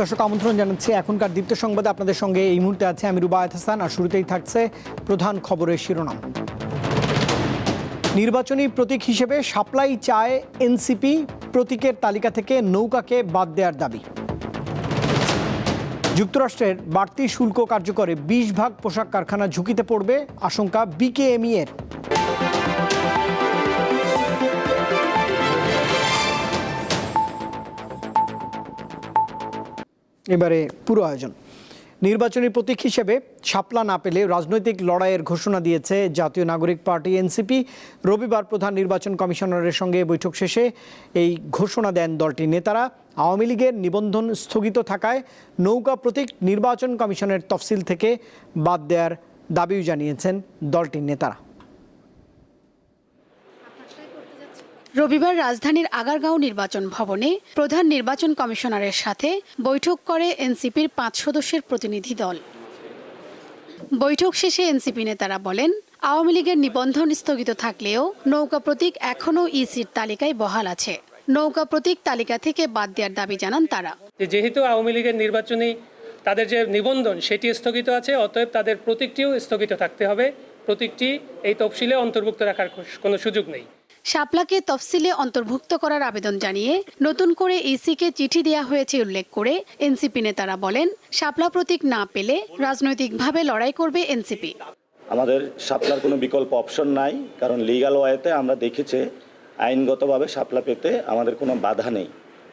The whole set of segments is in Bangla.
দর্শক, আমন্ত্রণ জানাচ্ছি এখনকার দীপ্ত সংবাদে। আপনাদের সঙ্গে এই মুহূর্তে আছে আমি রুবায়ত হাসান আর শুরুতেই থাকছে প্রধান খবরের শিরোনাম। নির্বাচনী প্রতীক হিসেবে সাপ্লাই চায় এনসিপি, প্রতীকের তালিকা থেকে নৌকাকে বাদ দেওয়ার দাবি। যুক্তরাষ্ট্রের বাড়তি শুল্ক কার্যকরে বিশ ভাগ পোশাক কারখানা ঝুঁকিতে পড়বে, আশঙ্কা বিকেএমই এর এবারে পুরো আয়োজন। নির্বাচনী প্রতীক হিসেবে শাপলা না পেলে রাজনৈতিক লড়াইয়ের ঘোষণা দিয়েছে জাতীয় নাগরিক পার্টি এনসিপি। রবিবার প্রধান নির্বাচন কমিশনারের সঙ্গে বৈঠক শেষে এই ঘোষণা দেন দলটির নেতারা। আওয়ামী লীগের নিবন্ধন স্থগিত থাকায় নৌকা প্রতীক নির্বাচন কমিশনের তফসিল থেকে বাদ দেওয়ার দাবিও জানিয়েছেন দলটির নেতারা। রবিবার রাজধানীর আগারগাঁও নির্বাচন ভবনে প্রধান নির্বাচন কমিশনারের সাথে বৈঠক করে এনসিপির পাঁচ সদস্যের প্রতিনিধি দল। বৈঠক শেষে এনসিপি নেতারা বলেন, আওয়ামী লীগের নিবন্ধন স্থগিত থাকলেও নৌকা প্রতীক এখনও ইসির তালিকায় বহাল আছে। নৌকা প্রতীক তালিকা থেকে বাদ দেওয়ার দাবি জানান তারা। যেহেতু আওয়ামী লীগের নির্বাচনী তাদের যে নিবন্ধন, সেটি স্থগিত আছে, অতএব তাদের প্রতীকটিও স্থগিত থাকতে হবে। প্রতীকটি এই তফসিলে অন্তর্ভুক্ত রাখার কোনো সুযোগ নেই। শাপলাকে তফসিলে অন্তর্ভুক্ত করার আবেদন জানিয়ে নতুন করে ইসিকে চিঠি দেওয়া হয়েছে উল্লেখ করে এনসিপি নেতারা বলেন, শাপলা প্রতীক না পেলে রাজনৈতিকভাবে লড়াই করবে এনসিপি। আমাদের শাপলার কোনো বিকল্প অপশন নাই, কারণ লিগাল ওয়েতে আমরা দেখেছি আইনগতভাবে শাপলা পেতে আমাদের কোনো বাধা নেই।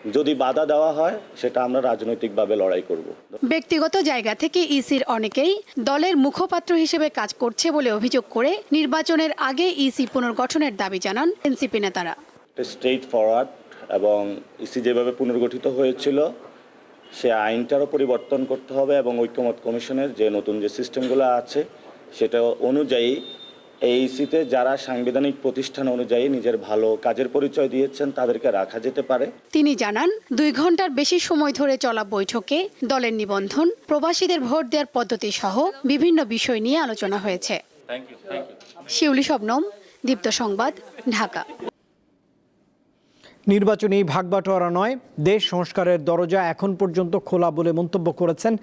যদি বাধা দেওয়া হয় সেটা আমরা রাজনৈতিকভাবে লড়াই করব। ব্যক্তিগত জায়গা থেকে ইসির অনেকেই দলের মুখপাত্র হিসেবে কাজ করছে বলে অভিযোগ করে নির্বাচনের আগে ইসি পুনর্গঠনের দাবি জানান এনসিপি নেতারা। স্ট্রেট ফরওয়ার্ড এবং ইসি যেভাবে পুনর্গঠিত হয়েছিল সে আইনটারও পরিবর্তন করতে হবে এবং ঐক্যমত কমিশনের যে নতুন যে সিস্টেমগুলো আছে সেটা অনুযায়ী এই ইসিতে যারা সাংবিধানিক প্রতিষ্ঠান অনুযায়ী নিজের ভালো কাজের পরিচয় দিয়েছেন তাদেরকে রাখা যেতে পারে। তিনি জানান দুই ঘণ্টার বেশি সময় ধরে চলা বৈঠকে দলের নিবন্ধন প্রবাসীদের ভোট দেওয়ার পদ্ধতি সহ বিভিন্ন বিষয় নিয়ে আলোচনা হয়েছে। শিউলি শবনম দীপ্ত সংবাদ ঢাকা। নির্বাচনী ভাগবাটোয়ারা নয়, দেশ সংস্কারের দরজা এখন পর্যন্ত খোলা বলে মন্তব্য করেছেন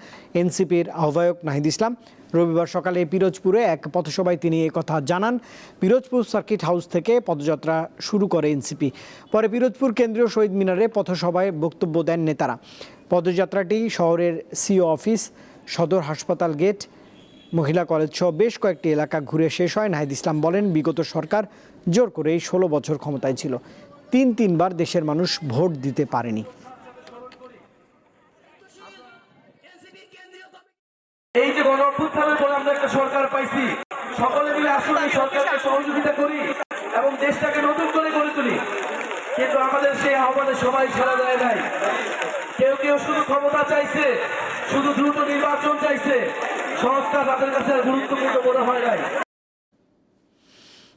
এনসিপির আহ্বায়ক নাহিদ ইসলাম। রবিবার সকালে পিরোজপুরে এক পথসভায় তিনি কথা জানান। পিরোজপুর সার্কিট হাউস থেকে পদযাত্রা শুরু করে এনসিপি। পরে পিরোজপুর কেন্দ্রীয় শহীদ মিনারে পথসভায় বক্তব্য দেন নেতারা। পদযাত্রাটি শহরের সিও অফিস, সদর হাসপাতাল গেট, মহিলা কলেজ সহ বেশ কয়েকটি এলাকা ঘুরে শেষ হয়। নাহিদ ইসলাম বলেন, বিগত সরকার জোর করে এই ষোলো বছর ক্ষমতায় ছিল। তিন তিনবার দেশের মানুষ ভোট দিতে পারেনি। এই যে পরে আমরা একটা সরকার পাইছি, সকলে মিলে সরকারকে সহযোগিতা করি এবং দেশটাকে নতুন করে গড়ে তুলি। কিন্তু আমাদের সেই আহ্বানে সবাই সারা দেয় নাই। কেউ কেউ শুধু ক্ষমতা চাইছে, শুধু দ্রুত নির্বাচন চাইছে, সংস্কার তাদের কাছে গুরুত্বপূর্ণ মনে হয় নাই।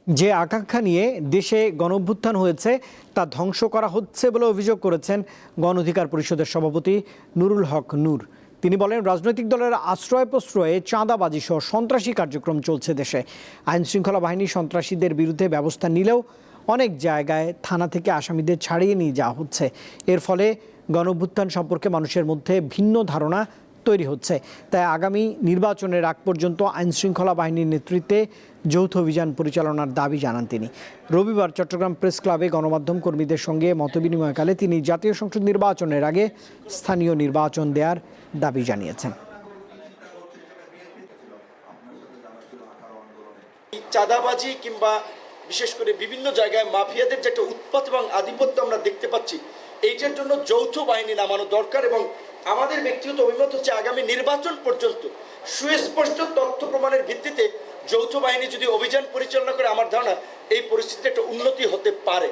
যে আকাঙ্ক্ষা নিয়ে দেশে গণঅভ্যুত্থান হয়েছে, তা ধ্বংস করা হচ্ছে বলে অভিযোগ করেছেন গণ অধিকার পরিষদের সভাপতি নুরুল হক নূর। তিনি বলেন, রাজনৈতিক দলের আশ্রয় প্রশ্রয়ে চাঁদাবাজি সহ সন্ত্রাসী কার্যক্রম চলছে দেশে। আইন শৃঙ্খলা বাহিনী সন্ত্রাসীদের বিরুদ্ধে ব্যবস্থা নিলেও অনেক জায়গায় থানা থেকে আসামিদের ছাড়িয়ে নিয়ে যাওয়া হচ্ছে। এর ফলে গণঅভ্যুত্থান সম্পর্কে মানুষের মধ্যে ভিন্ন ধারণা তৈরি হচ্ছে। তাই আগামী নির্বাচনের আগ পর্যন্ত আইন শৃঙ্খলা বাহিনীর নেতৃত্বে যৌথ অভিযান পরিচালনার দাবি জানান তিনি। রবিবার চট্টগ্রাম প্রেস ক্লাবে গণমাধ্যম কর্মীদের সঙ্গে মতবিনিময়কালে তিনি জাতীয় সংসদ নির্বাচনের আগে স্থানীয় নির্বাচন দেওয়ার দাবি জানিয়েছেন। চাঁদাবাজি কিংবা বিশেষ করে বিভিন্ন জায়গায় মাফিয়াদের যে একটা উৎপাত এবং আধিপত্য আমরা দেখতে পাচ্ছি, এইটার জন্য যৌথ বাহিনী নামানো দরকার এবং আমাদের ব্যক্তিগত অভিমত হচ্ছে আগামী নির্বাচন পর্যন্ত সুস্পষ্ট তথ্য প্রমাণের ভিত্তিতে যৌথ বাহিনী যদি অভিযান পরিচালনা করে আমার ধারণা এই পরিস্থিতিতে একটা উন্নতি হতে পারে।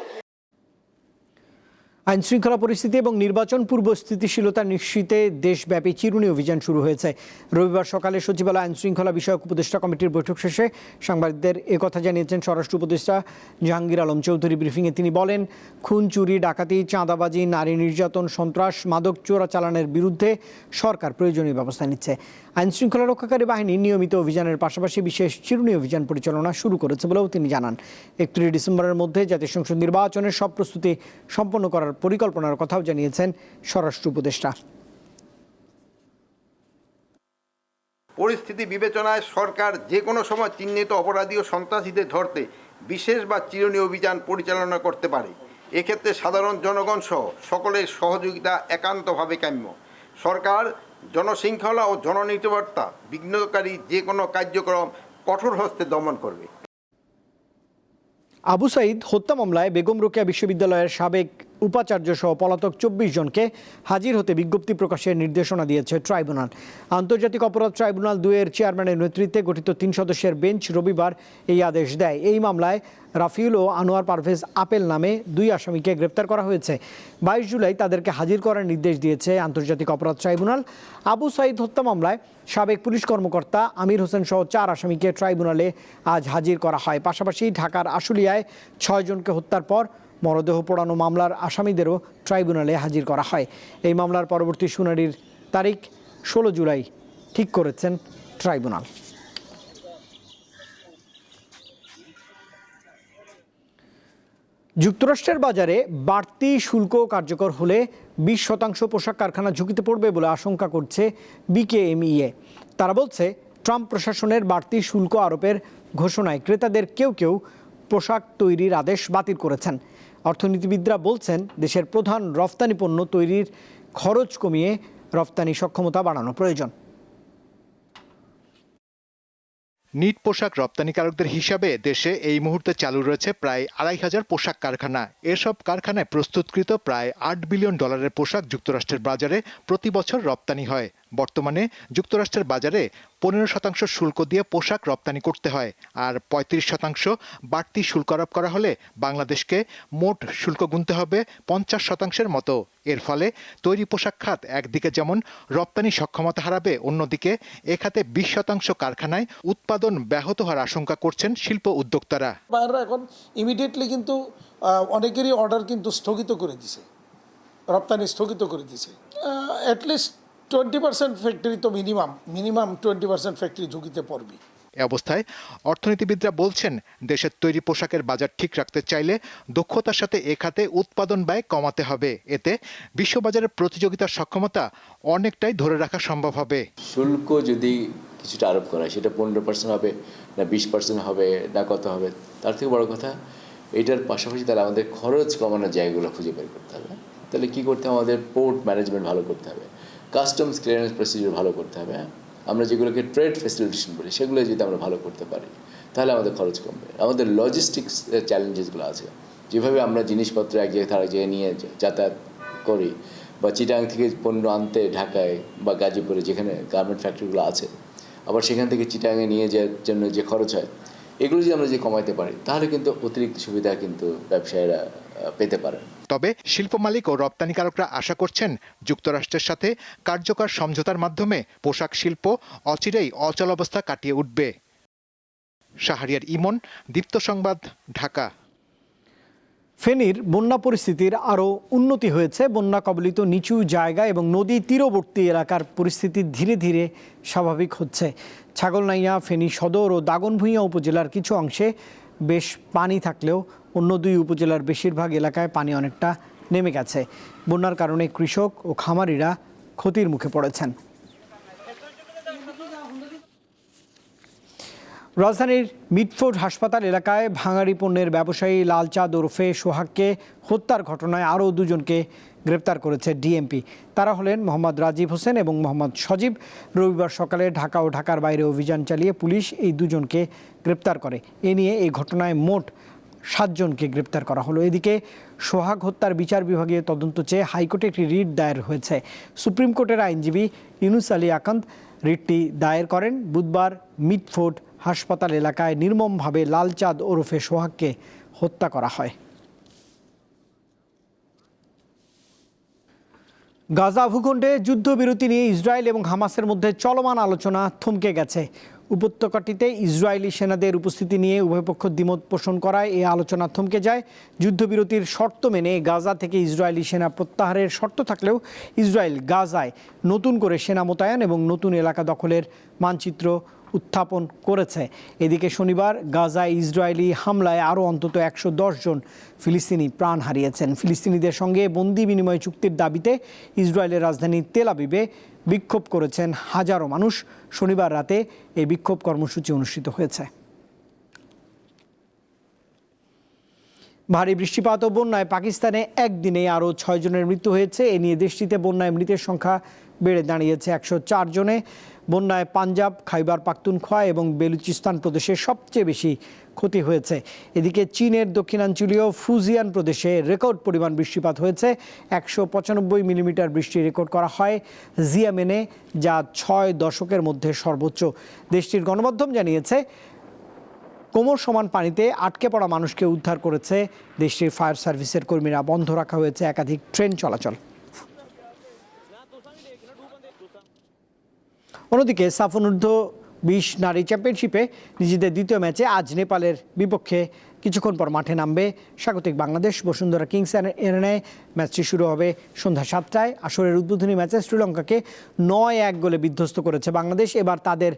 আইন শৃঙ্খলা পরিস্থিতি এবং নির্বাচন পূর্ব স্থিতিশীলতা নিশ্চিতে দেশব্যাপী চিরুনি অভিযান শুরু হয়েছে। রবিবার সকালে সচিবালয় আইন শৃঙ্খলা বিষয়ক উপদেষ্টা কমিটির বৈঠক শেষে সাংবাদিকদের একথা জানিয়েছেন স্বরাষ্ট্র উপদেষ্টা জাহাঙ্গীর আলম চৌধুরী। ব্রিফিংয়ে তিনি বলেন, খুন, চুরি, ডাকাতি, চাঁদাবাজি, নারী নির্যাতন, সন্ত্রাস, মাদক চোরাচালানের বিরুদ্ধে সরকার প্রয়োজনীয় ব্যবস্থা নিচ্ছে। আইন শৃঙ্খলা রক্ষাকারী বাহিনী নিয়মিত অভিযানের পাশাপাশি বিশেষ চিরুনি অভিযান পরিচালনা শুরু করেছে বলেও তিনি জানান। একত্রিশ ডিসেম্বরের মধ্যে জাতীয় সংসদ নির্বাচনের সব প্রস্তুতি সম্পন্ন করার পরিকল্পনার কথাও জানিয়েছেন স্বরাষ্ট্র উপদেষ্টা। পরিস্থিতি বিবেচনায় সরকার যে কোনো সময় চিহ্নিত অপরাধী ও সন্ত্রাসীদের ধরতে বিশেষ বা চিরুনি অভিযান পরিচালনা করতে পারে। এক্ষেত্রে সাধারণ জনগণ সহ সকলের সহযোগিতা একান্তভাবে কাম্য। সরকার জনশৃঙ্খলা ও জননিরাপত্তা বিঘ্নকারী যে কোনো কার্যক্রম কঠোর হস্তে দমন করবে। আবু সাইদ হত্যা মামলায় বেগম রোকেয়া বিশ্ববিদ্যালয়ের সাবেক উপাচার্য সহ পলাতক চব্বিশ জনকে হাজির হতে বিজ্ঞপ্তি প্রকাশের নির্দেশনা দিয়েছে ট্রাইব্যুনাল। আন্তর্জাতিক অপরাধ ট্রাইব্যুনাল দুয়ের চেয়ারম্যানের নেতৃত্বে গঠিত তিন সদস্যের বেঞ্চ রবিবার এই আদেশ দেয়। এই মামলায় রাফিউল ও আনোয়ার পারভেজ আপেল নামে দুই আসামিকে গ্রেপ্তার করা হয়েছে। বাইশ জুলাই তাদেরকে হাজির করার নির্দেশ দিয়েছে আন্তর্জাতিক অপরাধ ট্রাইব্যুনাল। আবু সাইদ হত্যা মামলায় সাবেক পুলিশ কর্মকর্তা আমির হোসেন সহ চার আসামিকে ট্রাইব্যুনালে আজ হাজির করা হয়। পাশাপাশি ঢাকার আশুলিয়ায় ছয়জনকে হত্যার পর মরদেহ পোড়ানো মামলার আসামিদেরও ট্রাইব্যুনালে হাজির করা হয়। এই মামলার পরবর্তী শুনানির তারিখ ষোলো জুলাই ঠিক করেছেন ট্রাইব্যুনাল। যুক্তরাষ্ট্রের বাজারে বাড়তি শুল্ক কার্যকর হলে বিশ শতাংশ পোশাক কারখানা ঝুঁকিতে পড়বে বলে আশঙ্কা করছে বিকেএমইএ। তারা বলছে, ট্রাম্প প্রশাসনের বাড়তি শুল্ক আরোপের ঘোষণায় ক্রেতাদের কেউ কেউ পোশাক তৈরির আদেশ বাতিল করেছেন। অর্থনীতিবিদরা বলছেন, দেশের প্রধান রফতানি পণ্য তৈরির খরচ কমিয়ে রফতানি সক্ষমতা বাড়ানো প্রয়োজন। নিট পোশাক রপ্তানিকারকদের হিসাবে দেশে এই মুহূর্তে চালু রয়েছে প্রায় আড়াই হাজার পোশাক কারখানা। এসব কারখানায় প্রস্তুতকৃত প্রায় আট বিলিয়ন ডলারের পোশাক যুক্তরাষ্ট্রের বাজারে প্রতি বছর রপ্তানি হয়। বর্তমানে যুক্তরাষ্ট্রের বাজারে পনেরো শতাংশ শুল্ক দিয়ে পোশাক রপ্তানি করতে হয় আর পঁয়ত্রিশ শতাংশ বাড়তি শুল্ক আরোপ করা হলে বাংলাদেশকে মোট শুল্ক গুনতে হবে পঞ্চাশ শতাংশের মতো। এর ফলে তৈরি পোশাক খাত একদিকে যেমন রপ্তানি সক্ষমতা হারাবে, অন্যদিকে এ খাতে বিশ শতাংশ কারখানায় উৎপাদন ব্যাহত হওয়ার আশঙ্কা করছেন শিল্প উদ্যোক্তারা। এখন ইমিডিয়েটলি কিন্তু অনেকেরই অর্ডার কিন্তু স্থগিত করে দিছে। রপ্তানি স্থগিত করে দিছে। At least twenty percent factory তো minimum minimum twenty percent factory ঝুঁকিতে পড়বে। এ অবস্থায় অর্থনীতিবিদরা বলছেন দেশের তৈরি পোশাকের বাজার ঠিক রাখতে চাইলে দক্ষতার সাথে এ খাতে উৎপাদন ব্যয় কমাতে হবে। এতে বিশ্ববাজারের প্রতিযোগিতার সক্ষমতা অনেকটাই ধরে রাখা সম্ভব হবে। শুল্ক যদি কিছুটা আরোপ করা হয় সেটা পনেরো পার্সেন্ট হবে না বিশ পার্সেন্ট হবে না কত হবে তার থেকে বড় কথা এটার পাশাপাশি তাহলে আমাদের খরচ কমানোর জায়গাগুলো খুঁজে বের করতে হবে। তাহলে কী করতে হবে? আমাদের পোর্ট ম্যানেজমেন্ট ভালো করতে হবে। কাস্টমস ক্লিয়ারেন্স প্রসিডিউর ভালো করতে হবে হ্যাঁ? আমরা যেগুলোকে ট্রেড ফেসিলিটেশন বলি সেগুলো যদি আমরা ভালো করতে পারি, তাহলে আমাদের খরচ কমবে। আমাদের লজিস্টিক্স চ্যালেঞ্জেসগুলো আছে। যেভাবে আমরা জিনিসপত্র এক জায়গায় আরেক জায়গায় নিয়ে যাতায়াত করি, বা চিটাং থেকে পণ্য আনতে ঢাকায় বা গাজীপুরে যেখানে গার্মেন্ট ফ্যাক্টরিগুলো আছে, আবার সেখান থেকে চিটাঙে নিয়ে যাওয়ার জন্য যে খরচ হয়, এগুলো যদি আমরা যে কমাইতে পারি, তাহলে কিন্তু অতিরিক্ত সুবিধা কিন্তু ব্যবসায়ীরা পেতে পারেন। তবে শিল্প মালিক ও রপ্তানিকারকরা আশা করছেন যুক্তরাষ্ট্রের সাথে কার্যকর সমঝোতার মাধ্যমে পোশাক শিল্প অচিরেই অচল অবস্থা কাটিয়ে উঠবে। শাহরিয়ার ইমন, দীপ্ত সংবাদ, ঢাকা। ফেনীর বন্যা পরিস্থিতির আরও উন্নতি হয়েছে। বন্যা কবলিত নিচু জায়গা এবং নদী তীরবর্তী এলাকার পরিস্থিতি ধীরে ধীরে স্বাভাবিক হচ্ছে। ছাগলনাইয়া, ফেনী সদর ও দাগনভূঞা উপজেলার কিছু অংশে বেশ পানি থাকলেও অন্য দুই উপজেলার বেশিরভাগ এলাকায় পানি অনেকটা নেমে গেছে। বন্যার কারণে কৃষক ও খামারিরা ক্ষতির মুখে পড়েছেন। রাজধানীর মিটফোর্ড হাসপাতাল এলাকায় ভাঙাড়ি পণ্যের ব্যবসায়ী লালচাঁদ ওরফে সোহাগকে হত্যার ঘটনায় আরও দুজনকে গ্রেপ্তার করেছে ডিএমপি। তারা হলেন মোহাম্মদ রাজীব হোসেন এবং মোহাম্মদ সজীব। রবিবার সকালে ঢাকা ও ঢাকার বাইরে অভিযান চালিয়ে পুলিশ এই দুজনকে গ্রেপ্তার করে। এ নিয়ে এই ঘটনায় মোট সাতজনকে গ্রেপ্তার করা হলো। এদিকে সোহাগ হত্যার বিচার বিভাগে তদন্ত চেয়ে হাইকোর্টে একটি রিট দায়ের হয়েছে। সুপ্রিম কোর্টের আইনজীবী ইউনুস আলী আকান্ত রিটটি দায়ের করেন। বুধবার মিটফোর্ড হাসপাতাল এলাকায় নির্মমভাবে লালচাঁদ ওরফে সোহাগকে হত্যা করা হয়। গাজা ভূখণ্ডে যুদ্ধবিরতি নিয়ে ইসরায়েল এবং হামাসের মধ্যে চলমান আলোচনা থমকে গেছে। উপত্যকাটিতে ইসরায়েলি সেনাদের উপস্থিতি নিয়ে উভয়পক্ষ দ্বিমত পোষণ করায় এই আলোচনা থমকে যায়। যুদ্ধবিরতির শর্ত মেনে গাজা থেকে ইসরায়েলি সেনা প্রত্যাহারের শর্ত থাকলেও ইসরায়েল গাজায় নতুন করে সেনা মোতায়েন এবং নতুন এলাকা দখলের মানচিত্র উত্থাপন করেছে। এদিকে শনিবার গাজায় ইসরায়েলি হামলায় আরও অন্তত একশো জন ফিলিস্তিনি প্রাণ হারিয়েছেন। ফিলিস্তিনিদের সঙ্গে বন্দি বিনিময় চুক্তির দাবিতে ইসরায়েলের রাজধানী তেল আবিবে বিক্ষোভ করেছেন হাজারো মানুষ। শনিবার রাতে এই বিক্ষোভ কর্মসূচি অনুষ্ঠিত হয়েছে। ভারী বৃষ্টিপাত ও বন্যায় পাকিস্তানে একদিনে আরও ছয় জনের মৃত্যু হয়েছে। এ নিয়ে দেশটিতে বন্যায় মৃতের সংখ্যা বেড়ে দাঁড়িয়েছে একশো চার জনে। বন্যায় পাঞ্জাব, খাইবার পাখতুনখোয়া এবং বেলুচিস্তান প্রদেশে সবচেয়ে বেশি ক্ষতি হয়েছে। এদিকে চীনের দক্ষিণাঞ্চলীয় ফুজিয়ান প্রদেশে রেকর্ড পরিমাণ বৃষ্টিপাত হয়েছে। একশো পঁচানব্বই মিলিমিটার বৃষ্টি রেকর্ড করা হয় জিয়ামেনে, যা ছয় দশকের মধ্যে সর্বোচ্চ। দেশটির গণমাধ্যম জানিয়েছে, কোমর সমান পানিতে আটকে পড়া মানুষকে উদ্ধার করেছে। দেশটির ফায়ার সার্ভিসের কর্মীরা বন্ধ রাখা হয়েছে একাধিক ট্রেন চলাচল। অন্যদিকে সাফ অনূর্ধ্ব বিশ নারী চ্যাম্পিয়নশিপে নিজেদের দ্বিতীয় ম্যাচে আজ নেপালের বিপক্ষে কিছুক্ষণ পর মাঠে নামবে স্বাগতিক বাংলাদেশ। বসুন্ধরা কিংস এরেনায় ম্যাচটি শুরু হবে সন্ধ্যা সাতটায়। আসরের উদ্বোধনী ম্যাচে শ্রীলঙ্কাকে নয় এক গোলে বিধ্বস্ত করেছে বাংলাদেশ। এবার তাদের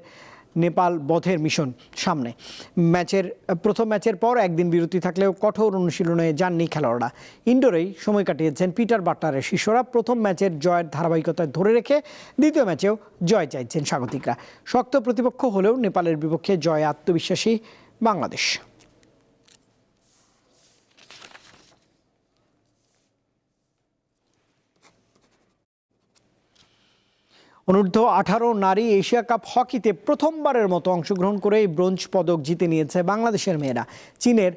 নেপাল বধের মিশন সামনে। ম্যাচের, প্রথম ম্যাচের পর একদিন বিরতি থাকলেও কঠোর অনুশীলনে যাননি খেলোয়াড়রা। ইন্ডোরেই সময় কাটিয়েছেন পিটার বাটলারের শিষ্যরা। প্রথম ম্যাচের জয়ের ধারাবাহিকতায় ধরে রেখে দ্বিতীয় ম্যাচেও জয় চাইছেন স্বাগতিকরা। শক্ত প্রতিপক্ষ হলেও নেপালের বিপক্ষে জয় আত্মবিশ্বাসী বাংলাদেশ। অনূর্ধ্ব আঠারো নারী এশিয়া কাপ হকিতে প্রথমবারের মতো অংশগ্রহণ করে এই ব্রোঞ্জ পদক জিতে নিয়েছে বাংলাদেশের মেয়েরা। চীনের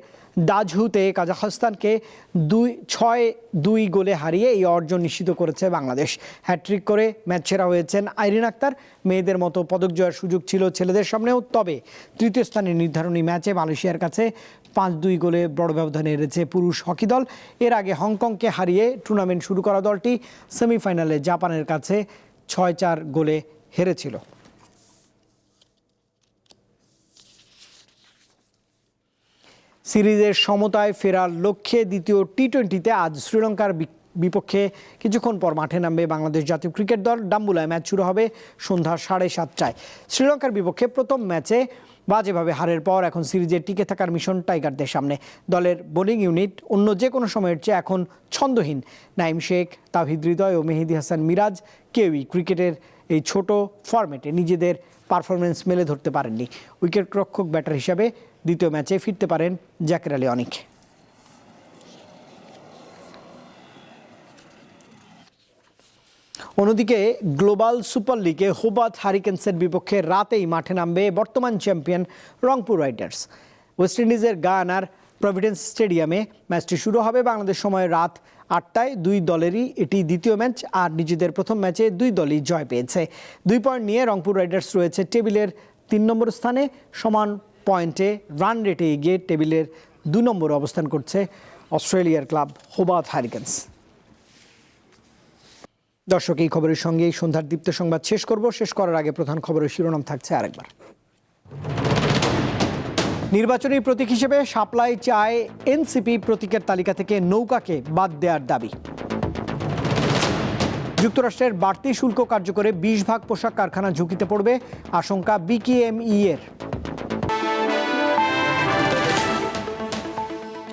দাঝহুতে কাজাখস্তানকে দুই, ছয়, দুই গোলে হারিয়ে এই অর্জন নিশ্চিত করেছে বাংলাদেশ। হ্যাট্রিক করে ম্যাচ সেরা হয়েছেন আইরিন আক্তার। মেয়েদের মতো পদক জয়ের সুযোগ ছিল ছেলেদের সামনেও, তবে তৃতীয় স্থানে নির্ধারণী ম্যাচে মালয়েশিয়ার কাছে পাঁচ, দুই গোলে বড় ব্যবধানে হেরেছে পুরুষ হকি দল। এর আগে হংকংকে হারিয়ে টুর্নামেন্ট শুরু করা দলটি সেমিফাইনালে জাপানের কাছে ছয় চার গোলে হেরেছিল। সিরিজের সমতায় ফেরার লক্ষ্যে দ্বিতীয় টি টোয়েন্টিতে আজ শ্রীলঙ্কার বিপক্ষে কিছুক্ষণ পর মাঠে নামবে বাংলাদেশ জাতীয় ক্রিকেট দল। ডাম্বুলায় ম্যাচ শুরু হবে সন্ধ্যা সাড়ে সাতটায়। শ্রীলঙ্কার বিপক্ষে প্রথম ম্যাচে বাজেভাবে হারের পর এখন সিরিজে টিকে থাকার মিশন টাইগারদের সামনে। দলের বোলিং ইউনিট অন্য যে কোনো সময়ের চেয়ে এখন ছন্দহীন। নাইম শেখ তাহিদ হৃদয় ও মেহেদি হাসান মিরাজ কেউই ক্রিকেটের এই ছোট ফরম্যাটে নিজেদের পারফরমেন্স মেলে ধরতে পারেননি। উইকেট রক্ষক ব্যাটার হিসাবে দ্বিতীয় ম্যাচে ফিরতে পারেন জাকের আলী অনিক। অন্যদিকে গ্লোবাল সুপার লিগে হোবাত হারিকেন্সের বিপক্ষে রাতেই মাঠে নামবে বর্তমান চ্যাম্পিয়ন রংপুর রাইডার্স। ওয়েস্ট ইন্ডিজের গায়ানার প্রভিডেন্স স্টেডিয়ামে ম্যাচটি শুরু হবে বাংলাদেশ সময় রাত আটটায়। দুই দলেরই এটি দ্বিতীয় ম্যাচ আর নিজেদের প্রথম ম্যাচে দুই দলই জয় পেয়েছে। দুই পয়েন্ট নিয়ে রংপুর রাইডার্স রয়েছে টেবিলের তিন নম্বর স্থানে। সমান পয়েন্টে রান রেটে এগিয়ে টেবিলের দু নম্বর অবস্থান করছে অস্ট্রেলিয়ার ক্লাব হোবাত হারিকেন্স। দর্শক, এই খবরের সঙ্গে এই সন্ধ্যার দীপ্ত সংবাদ শেষ করব। শেষ করার আগে প্রধান খবরের শিরোনাম থাকছে আরেকবার। নির্বাচনী প্রতীক হিসেবে সাপ্লাই চায় এনসিপি প্রতীকের তালিকা থেকে নৌকাকে বাদ দেওয়ার দাবি। যুক্তরাষ্ট্রের বাড়তি শুল্ক কার্যকরে বিশ ভাগ পোশাক কারখানা ঝুঁকিতে পড়বে, আশঙ্কা বিকেএমই এর